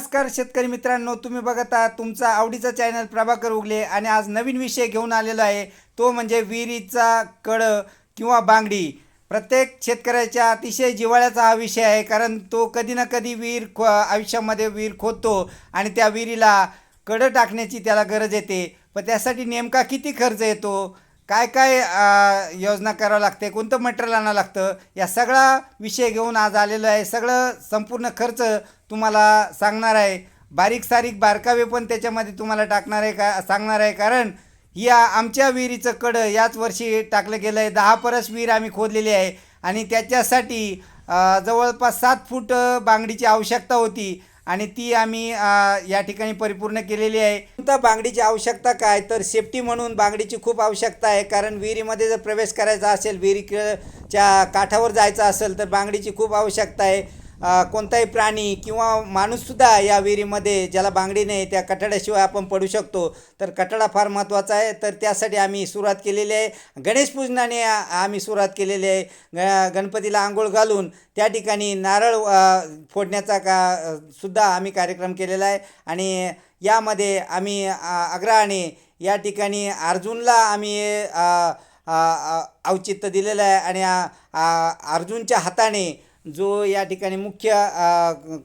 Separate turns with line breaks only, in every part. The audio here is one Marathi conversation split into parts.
नमस्कार शेतकरी मित्रांनो तुम्ही बघत आहात तुमचा आवडीचा चॅनल प्रभाकर उगले आणि आज नवीन विषय घेऊन आलेलो आहे. तो म्हणजे विहिरीचा कड किंवा बांगडी. प्रत्येक शेतकऱ्याच्या अतिशय जिव्हाळ्याचा हा विषय आहे कारण तो कधी ना कधी विहीर खो आयुष्यामध्ये विहीर खोदतो आणि त्या विहिरीला कडं टाकण्याची त्याला गरज येते. पण त्यासाठी नेमका किती खर्च येतो? काय काय योजना करावं लागते कोणतं मटेरियल आणावं लागतं या सगळा विषय घेऊन आज आलेलो आहे. सगळं संपूर्ण खर्च तुम्हाला सांगणार आहे. बारीक सारीक बारकावे पण त्याच्यामध्ये तुम्हाला टाकणार आहे का सांगणार आहे. कारण या आमच्या विहिरीचं कडं याच वर्षी टाकलं गेलं आहे दहा परस विहीर आम्ही खोदलेली आहे. आणि त्याच्यासाठी जवळपास सात फूट बांगडीची आवश्यकता होती. आणि ती आम्ही या ठिकाणी परिपूर्ण केलेली आहे. कोणत्या बांगडीची आवश्यकता काय? तर सेफ्टी म्हणून बांगडीची खूप आवश्यकता आहे. कारण विहिरीमध्ये जर प्रवेश करायचा असेल विहिरीच्या काठावर जायचं असेल तर बांगडीची खूप आवश्यकता आहे. कोणताही प्राणी किंवा माणूससुद्धा या विहिरीमध्ये ज्याला बांगडी नाही त्या कठड्याशिवाय आपण पडू शकतो. तर कठडा फार महत्त्वाचा आहे. तर त्यासाठी आम्ही सुरुवात केलेली आहे. गणेश पूजनाने आम्ही सुरुवात केलेली आहे. ग गणपतीला आंघोळ घालून त्या ठिकाणी नारळ फोडण्याचा का सुद्धा आम्ही कार्यक्रम केलेला आहे. आणि यामध्ये आम्ही अ, अग्रहाने या ठिकाणी अर्जुनला आम्ही औचित्य दिलेलं आहे. आणि अर्जुनच्या हाताने जो या ठिकाणी मुख्य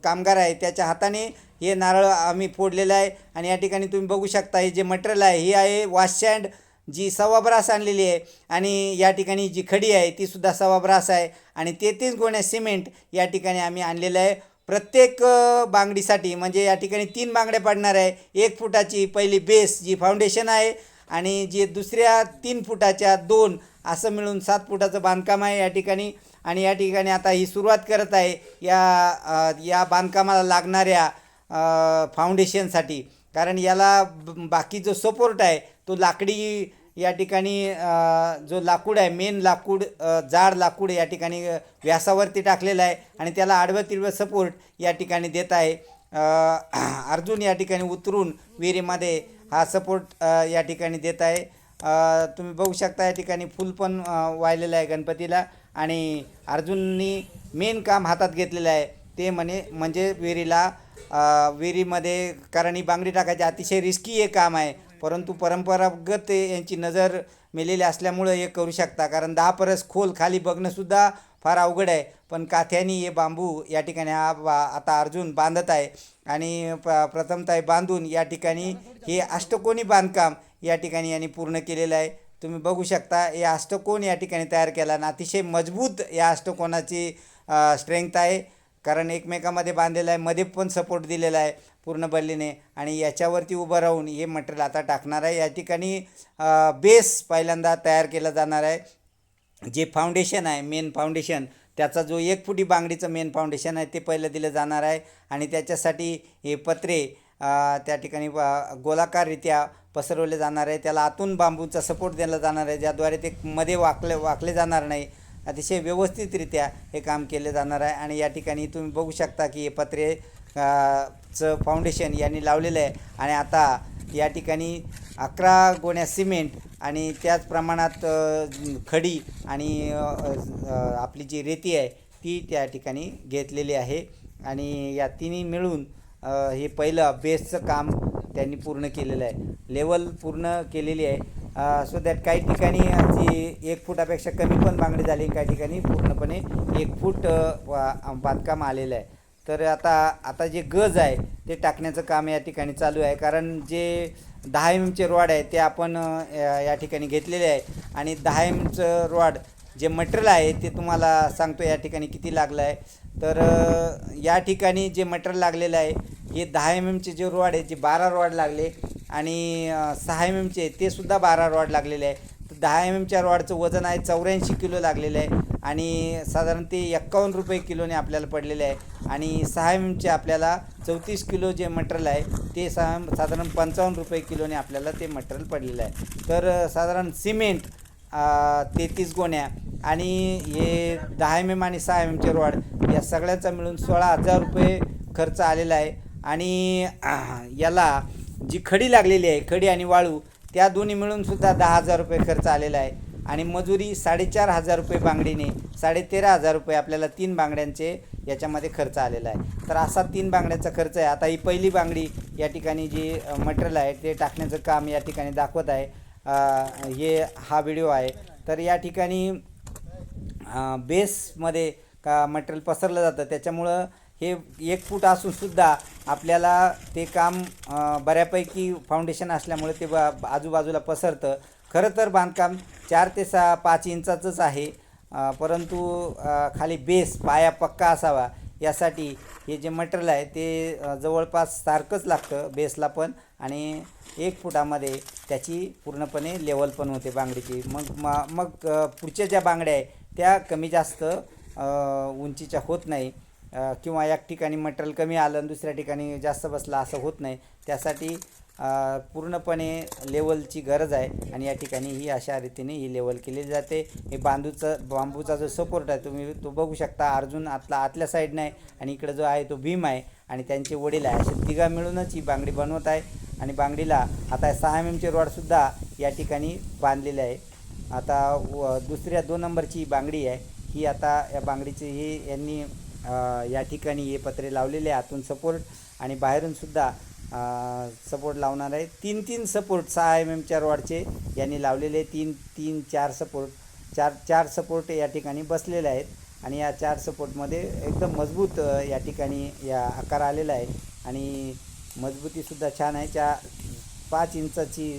कामगार आहे त्याच्या हाताने हे नारळ आम्ही फोडलेलं आहे. आणि या ठिकाणी तुम्ही बघू शकता हे जे मटेरियल आहे ही आहे वाशसँड जी सवाब्रास आणलेली आहे. आणि या ठिकाणी जी खडी आहे ती सुद्धा ब्रास आहे. आणि तेहतीस गोण्या सिमेंट या ठिकाणी आम्ही आणलेलं आहे. प्रत्येक बांगडीसाठी म्हणजे या ठिकाणी तीन बांगड्या पडणार आहे. एक फुटाची पहिली बेस जी फाउंडेशन आहे आणि जी दुसऱ्या तीन फुटाच्या दोन असं मिळून सात फुटाचं बांधकाम आहे या ठिकाणी. आणि या ठिकाणी आता ही सुरुवात करत आहे या या बांधकामाला लागणाऱ्या फाउंडेशनसाठी कारण याला ब- बाकी जो सपोर्ट आहे तो लाकडी या ठिकाणी जो लाकूड आहे मेन लाकूड जाड लाकूड या ठिकाणी व्यासावरती टाकलेलं आहे आणि त्याला आडवं तिडवं सपोर्ट या ठिकाणी देत आहे. अर्जुन या ठिकाणी उतरून विहिरीमध्ये हा सपोर्ट या ठिकाणी देत आहे. तुम्ही बघू शकता या ठिकाणी फुल पण वाहिलेलं आहे गणपतीला. आणि अर्जुननी मेन काम हातात घेतलेलं आहे. ते म्हणे म्हणजे विहिरीला विहिरीमध्ये कारण बांगडी टाकायची अतिशय रिस्की हे काम आहे. परंतु परंपरागत यांची नजर मेलेली असल्यामुळं हे करू शकता. कारण दहा परस खोल खाली बघणंसुद्धा फार अवघड आहे. पण काथ्यानी हे बांबू या ठिकाणी हा बा आता अर्जुन बांधत आहे. आणि प प्रथमतः बांधून या ठिकाणी हे अष्टकोनी बांधकाम या ठिकाणी यांनी पूर्ण केलेलं आहे. तुम्ही बघू शकता या अष्टकोन या ठिकाणी तयार केला आणि अतिशय मजबूत या अष्टकोनाची स्ट्रेंथ आहे. कारण एकमेकामध्ये बांधलेलं आहे मध्ये पण सपोर्ट दिलेला आहे पूर्ण बल्लीने. आणि याच्यावरती उभं राहून हे मटेरियल आता टाकणार आहे. या ठिकाणी बेस पहिल्यांदा तयार केला जाणार आहे. जे फाउंडेशन आहे मेन फाउंडेशन त्याचा जो एक फुटी बांगडीचं मेन फाउंडेशन आहे ते पहिलं दिलं जाणार आहे. आणि त्याच्यासाठी हे पत्रे त्या ठिकाणी वा- गोलाकाररित्या पसरवले जाणार आहे. त्याला आतून बांबूचा सपोर्ट दिला जाणार आहे ज्याद्वारे ते मध्ये वाकले वाकले जाणार नाही. अतिशय व्यवस्थितरित्या हे काम केले जाणार आहे. आणि या ठिकाणी तुम्ही बघू शकता की हे पत्रे चं फाउंडेशन यांनी लावलेलं आहे. आणि आता या ठिकाणी अकरा गोण्या सिमेंट आणि त्याच प्रमाणात खडी आणि आपली जी रेती आहे ती त्या ठिकाणी घेतलेली आहे. आणि या तिन्ही मिळून हे पहिलं बेसचं काम त्यांनी पूर्ण केलेलं आहे. लेवल पूर्ण केलेली आहे. सो दॅट काही ठिकाणी जी एक फुटापेक्षा कमी पण बांगडी झाली काही ठिकाणी पूर्णपणे एक फूट बांधकाम आलेलं आहे. तर आता आता जे गज आहे ते टाकण्याचं काम या ठिकाणी चालू आहे. कारण जे दहा एम एमचे रॉड आहे ते आपण या ठिकाणी घेतलेले आहे. आणि दहा एम एमचं रॉड जे मटेरियल आहे ते तुम्हाला सांगतो या ठिकाणी किती लागलं आहे. तर या ठिकाणी जे मटेरियल लागलेलं आहे हे दहा एम एमचे जे रॉड आहे जे बारा रॉड लागले आणि सहा एम एमचे ते सुद्धा बारा रॉड लागलेले आहे तर दहा एम एमच्या रॉडचं वजन आहे चौऱ्याऐंशी किलो लागलेलं आहे आणि साधारण ते एक्कावन्न रुपये किलोने आपल्याला पडलेले आहे. आणि सहा एम एमचे आपल्याला चौतीस किलो जे मटेरियल आहे ते सहा साधारण पंचावन्न रुपये किलोने आपल्याला ते मटेरियल पडलेलं आहे. तर साधारण सिमेंट तेहतीस गोण्या आणि हे दहा एम एम आणि सहा एम एमचे रॉड या सगळ्याचा मिळून सोळा हजार रुपये खर्च आलेला आहे. आणि याला जी खडी लागलेली आहे खडी आणि वाळू त्या दोन्ही मिळून सुद्धा दहा हजार रुपये खर्च आलेला आहे. आणि मजुरी साडेचार हजार रुपये बांगडीने साडेतेरा हजार रुपये आपल्याला तीन बांगड्यांचे याच्यामध्ये खर्च आलेला आहे. तर असा तीन बांगड्यांचा खर्च आहे. आता ही पहिली बांगडी या ठिकाणी जी मटेरियल आहे ते टाकण्याचं काम या ठिकाणी दाखवत आहे. हे हा व्हिडिओ आहे. तर या ठिकाणी बेसमध्ये का मटेरियल पसरलं जातं त्याच्यामुळं हे एक फूट असूनसुद्धा आपल्याला ते काम बऱ्यापैकी फाउंडेशन असल्यामुळे ते बा आजूबाजूला पसरतं. खरं तर बांधकाम चार ते सहा पाच इंचाचंच आहे. परंतु खाली बेस पाया पक्का असावा यासाठी हे जे मटेरियल आहे ते जवळपास सारखंच लागतं बेसला पण आणि एक फुटामध्ये त्याची पूर्णपणे लेवल पण होते बांगडीची. मग म मग पुढच्या ज्या बांगड्या आहे त्या कमी जास्त उंचीच्या होत नाही. किंवा एक ठिकाणी मटेरियल कमी आलं आणि दुसऱ्या ठिकाणी जास्त बसला असं होत नाही. त्यासाठी पूर्णपणे लेवलची गरज आहे आणि या ठिकाणी ही अशा रीतीने ही लेवल केली जाते. हे बांबूचं बांबूचा जो सपोर्ट आहे तुम्ही तो बघू शकता. अर्जुन आतला आतल्या साईडनं आहे आणि इकडं जो आहे तो भीम आहे आणि त्यांचे वडील आहे. असे तिघा मिळूनच ही बांगडी बनवत आहे आणि बांगडीला आता सहा एम एमचे रॉडसुद्धा या ठिकाणी बांधलेले आहे. आता व दुसऱ्या दोन नंबरची बांगडी आहे. ही आता या बांगडीची ही यांनी या ठिकाणी हे पत्रे लावलेले आतून सपोर्ट आणि बाहेरूनसुद्धा सपोर्ट लावणार आहे. तीन तीन सपोर्ट सहा एम एमच्या रॉडचे यांनी लावलेले तीन तीन चार सपोर्ट चार चार सपोर्ट या ठिकाणी बसलेले आहेत. आणि या चार सपोर्टमध्ये एकदम मजबूत या ठिकाणी या आकार आलेला आहे. आणि मजबूतीसुद्धा छान आहे. चार पाच इंचाची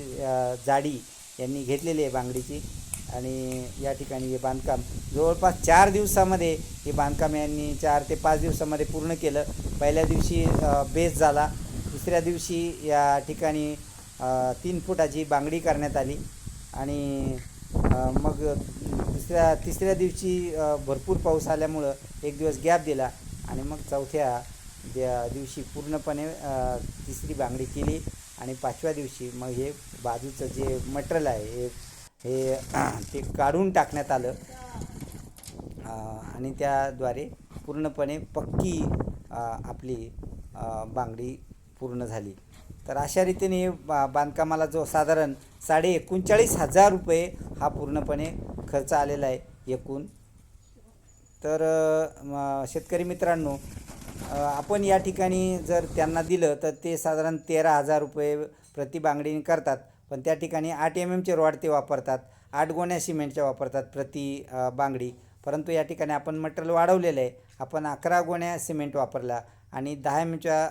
जाडी यांनी घेतलेली आहे बांगडीची. आणि या ठिकाणी हे बांधकाम जवळपास चार दिवसामध्ये हे बांधकाम यांनी चार ते पाच दिवसामध्ये पूर्ण केलं. पहिल्या दिवशी बेस झाला. दुसऱ्या दिवशी या ठिकाणी तीन फुटाची बांगडी करण्यात आली. आणि मग दुसऱ्या तिसऱ्या दिवशी भरपूर पाऊस आल्यामुळं एक दिवस गॅप दिला आणि मग चौथ्या द्या- दिवशी पूर्णपणे तिसरी बांगडी केली. आणि पाचव्या दिवशी मग हे बाजूचं जे मटेरियल आहे हे हे ते काढून टाकण्यात आलं. आणि त्याद्वारे पूर्णपणे पक्की आपली बांगडी पूर्ण झाली. तर अशा रीतीने बा बांधकामाला जो साधारण साडे एकोणचाळीस हजार रुपये हा पूर्णपणे खर्च आलेला आहे एकूण. तर शेतकरी मित्रांनो आपण या ठिकाणी जर त्यांना दिलं तर ते साधारण तेरा हजार रुपये प्रति बांगडीने करतात. पण त्या ठिकाणी आठ एम एमचे रॉड ते वापरतात आठ गोण्या सिमेंटच्या वापरतात प्रति बांगडी. परंतु या ठिकाणी आपण मटेरियल वाढवलेलं आहे. आपण अकरा गोण्या सिमेंट वापरला आणि दहा एम एमच्या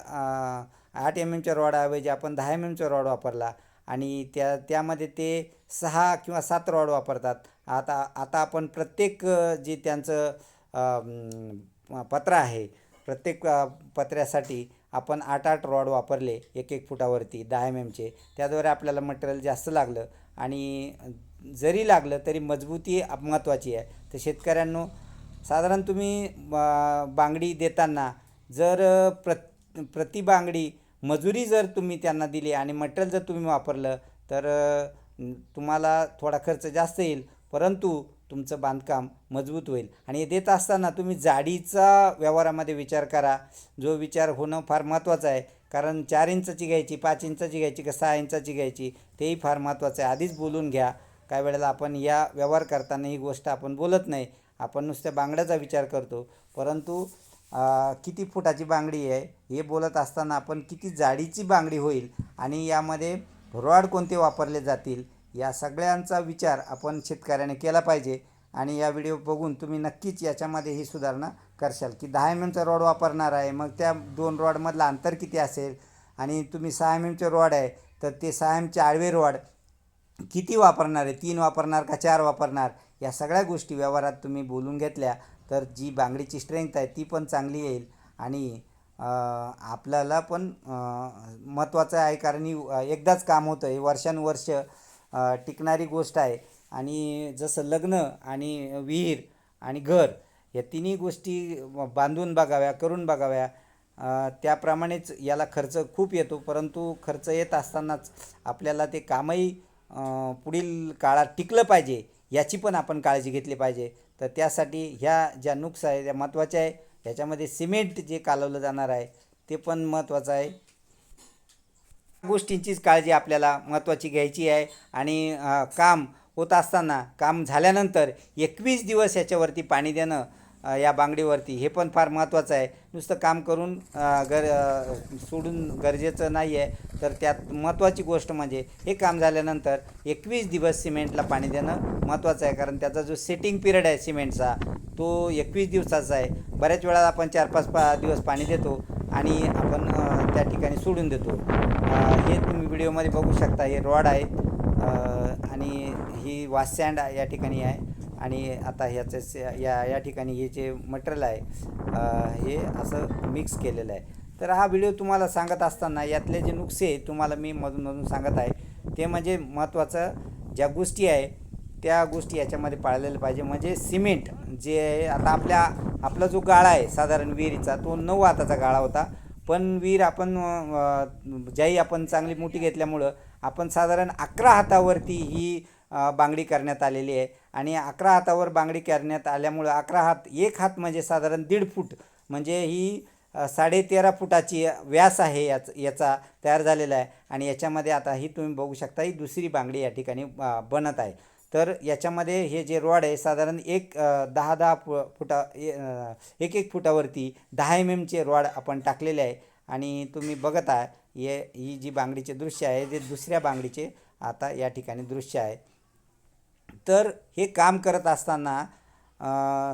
आठ एम एमच्या रॉडऐवजी आपण दहा एम एमचा रॉड वापरला आणि त्या त्यामध्ये ते सहा किंवा सात रॉड वापरतात. आता आता आपण प्रत्येक जे त्यांचं पत्र आहे प्रत्येक पत्र्यासाठी आपण आठ आठ रॉड वापरले एक एक फुटावरती दहा एम एमचे त्याद्वारे आपल्याला मटेरियल जास्त लागलं आणि जरी लागलं तरी मजबूती महत्त्वाची आहे. तर शेतकऱ्यांनो साधारण तुम्ही बांगडी देताना जर प्रत प्रति बांगडी मजुरी जर तुम्ही त्यांना दिली आणि मटेरियल जर तुम्ही वापरलं तर तुम्हाला थोडा खर्च जास्त येईल. परंतु तुमचं बांधकाम मजबूत होईल. आणि हे देत असताना तुम्ही जाडीचा व्यवहारामध्ये विचार करा. जो विचार होणं फार महत्त्वाचं आहे. कारण चार इंचाची घ्यायची पाच इंचाची घ्यायची का सहा इंचाची घ्यायची तेही फार महत्त्वाचं आहे. आधीच बोलून घ्या. काही वेळेला आपण या व्यवहार करताना ही गोष्ट आपण बोलत नाही. आपण नुसत्या बांगड्याचा विचार करतो. परंतु आ, किती फुटाची बांगडी आहे हे बोलत असताना आपण किती जाडीची बांगडी होईल आणि यामध्ये रॉड कोणते वापरले जातील या सगळ्यांचा विचार आपण शेतकऱ्याने केला पाहिजे आणि या व्हिडिओ बघून तुम्ही नक्कीच याच्यामध्ये ही सुधारणा करशाल. की दहा एम एमचा रॉड वापरणार आहे मग त्या दोन रॉडमधलं अंतर किती असेल? आणि तुम्ही सहा एम एमचे रॉड आहे तर ते सहा एमचे आडवे रॉड किती वापरणार आहे? तीन वापरणार का चार वापरणार? या सगळ्या गोष्टी व्यवहारात तुम्ही बोलून घेतल्या तर जी बांगडीची स्ट्रेंथ आहे ती पण चांगली येईल. आणि आपल्याला पण महत्त्वाचं आहे कारण ही एकदाच काम होतं हे वर्षानुवर्ष टिकणारी गोष्ट आहे. आणि जसं लग्न आणि विहीर आणि घर या तिन्ही गोष्टी बांधून बघाव्या करून बघाव्या त्याप्रमाणेच याला खर्च खूप येतो. परंतु खर्च येत असतानाच आपल्याला ते कामही पुढील काळात टिकलं पाहिजे याची पण आपण काळजी घेतली पाहिजे. तर त्यासाठी ह्या ज्या नुक्स आहे त्या महत्त्वाच्या आहे ह्याच्यामध्ये सिमेंट जे कालवलं जाणार आहे ते पण महत्त्वाचं आहे. गोष्टींचीच काळजी आपल्याला महत्त्वाची घ्यायची आहे. आणि काम होत असताना काम झाल्यानंतर एकवीस दिवस याच्यावरती पाणी देणं या बांगडीवरती हे पण फार महत्त्वाचं आहे. नुसतं काम करून गर सोडून गरजेचं नाही आहे तर त्यात महत्त्वाची गोष्ट म्हणजे हे काम झाल्यानंतर एकवीस दिवस सिमेंटला पाणी देणं महत्त्वाचं आहे. कारण त्याचा जो सेटिंग पिरियड आहे सिमेंटचा तो एकवीस दिवसाचा आहे. बऱ्याच वेळा आपण चार पाच पा दिवस पाणी देतो आणि आपण त्या ठिकाणी सोडून देतो. हे तुम्ही व्हिडिओमध्ये बघू शकता हे रॉड आहेत आणि ही वास सँड या ठिकाणी आहे. आणि आता ह्याचं या या ठिकाणी हे जे मटेरियल आहे हे असं मिक्स केलेलं आहे. तर हा व्हिडिओ तुम्हाला सांगत असताना यातले जे नुकसे तुम्हाला मी मधूनमधून सांगत आहे. ते म्हणजे महत्त्वाचं ज्या गोष्टी आहे त्या गोष्टी याच्यामध्ये पाळलेल्या पाहिजे. म्हणजे सिमेंट जे आहे, आता आपल्या आपला जो गाळा आहे साधारण विहिरीचा तो नऊ हाताचा गाळा होता. पण वीर आपण ज्याही आपण चांगली मोठी घेतल्यामुळं आपण साधारण अकरा हातावरती ही बांगडी करण्यात आलेली आहे. आणि अकरा हातावर बांगडी करण्यात आल्यामुळं अकरा हात एक हात म्हणजे साधारण दीड फूट म्हणजे ही साडेतेरा फुटाची व्यास आहे याच याचा तयार झालेला आहे. आणि याच्यामध्ये आता ही तुम्ही बघू शकता ही दुसरी बांगडी या ठिकाणी बनत आहे. तर याच्यामध्ये हे जे रॉड आहे साधारण एक दहा दहा फु फुटा ए- एक एक फुटावरती दहा एम एमचे रॉड आपण टाकलेले आहे. आणि तुम्ही बघत आहे हे ही जी बांगडीचे दृश्य आहे ते दुसऱ्या बांगडीचे आता या ठिकाणी दृश्य आहे. तर हे काम करत असताना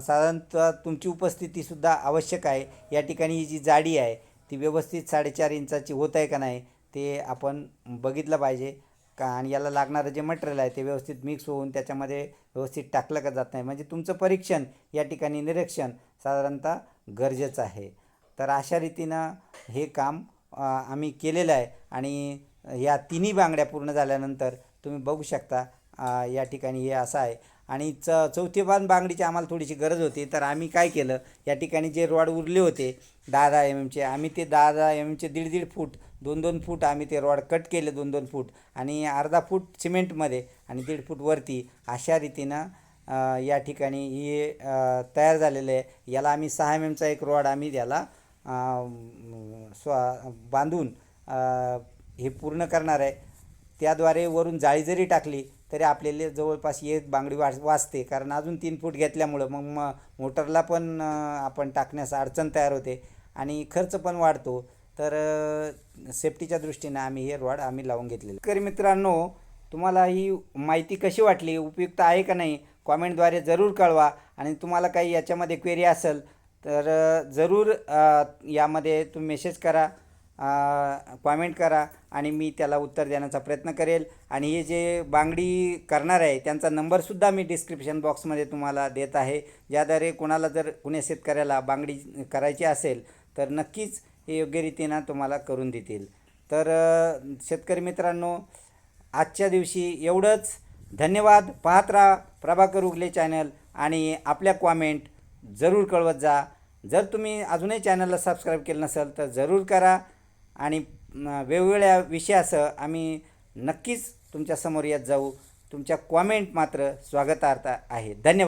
साधारणतः तुमची उपस्थितीसुद्धा आवश्यक आहे. या ठिकाणी ही जी जाडी आहे ती व्यवस्थित साडेचार इंचाची होत आहे का नाही ते आपण बघितलं पाहिजे. का? आणि याला लागणारं जे मटेरियल आहे ते व्यवस्थित मिक्स होऊन त्याच्यामध्ये व्यवस्थित टाकलं का जात नाही. म्हणजे तुमचं परीक्षण या ठिकाणी निरीक्षण साधारणतः गरजेचं आहे. तर अशा रीतीनं हे काम आम्ही केलेलं आहे. आणि या तिन्ही बांगड्या पूर्ण झाल्यानंतर तुम्ही बघू शकता या ठिकाणी हे असं आहे. आणि च चौथी बांध बांगडीची आम्हाला थोडीशी गरज होती. तर आम्ही काय केलं या ठिकाणी जे रॉड उरले होते दहा दहा एम एमचे आम्ही ते दहा दहा एम एमचे दीड दीड फूट दोन दोन फूट आम्ही ते रॉड कट केले दोन दोन फूट आणि अर्धा फूट सिमेंटमध्ये आणि दीड फूट वरती अशा रीतीनं या ठिकाणी हे तयार झालेलं आहे. याला आम्ही सहा एम एमचा एक रॉड आम्ही याला स्व स्वा बांधून हे पूर्ण करणार आहे. त्याद्वारे वरून जाळी जरी टाकली तरी आपल्याला जवळपास एक बांगडी वाच वाचते कारण अजून तीन फूट घेतल्यामुळं मग म मोटरला पण आपण टाकण्यास अडचण तयार होते आणि खर्च पण वाढतो. तर सेफ्टीच्या दृष्टीने आम्ही हे रॉड आम्ही लावून घेतलेले. करी मित्रांनो तुम्हाला ही माहिती कशी वाटली उपयुक्त आहे का नाही कॉमेंटद्वारे जरूर कळवा. आणि तुम्हाला काही याच्यामध्ये क्वेरी असेल तर जरूर यामध्ये तुम्ही मेसेज करा कॉमेंट करा आणि मी त्याला उत्तर देण्याचा प्रयत्न करेल. आणि हे जे बांगडी करणार आहे त्यांचा नंबरसुद्धा मी डिस्क्रिप्शन बॉक्समध्ये तुम्हाला देत आहे. ज्याद्वारे कोणाला जर कुण्या शेतकऱ्याला बांगडी करायची असेल तर नक्कीच हे योग्य रीतीनं तुम्हाला करून देतील. तर शेतकरी मित्रांनो आजच्या दिवशी एवढंच. धन्यवाद. पाहत राहा प्रभाकर उगले चॅनल आणि आपल्या कॉमेंट जरूर कळवत जा. जर तुम्ही अजूनही चॅनलला सबस्क्राईब केलं नसेल तर जरूर करा आणि वेगवेगळ्या विषयासह आम्ही नक्कीच तुमच्यासमोर येत जाऊ. तुमच्या कॉमेंट मात्र स्वागतार्थ आहे. धन्यवाद.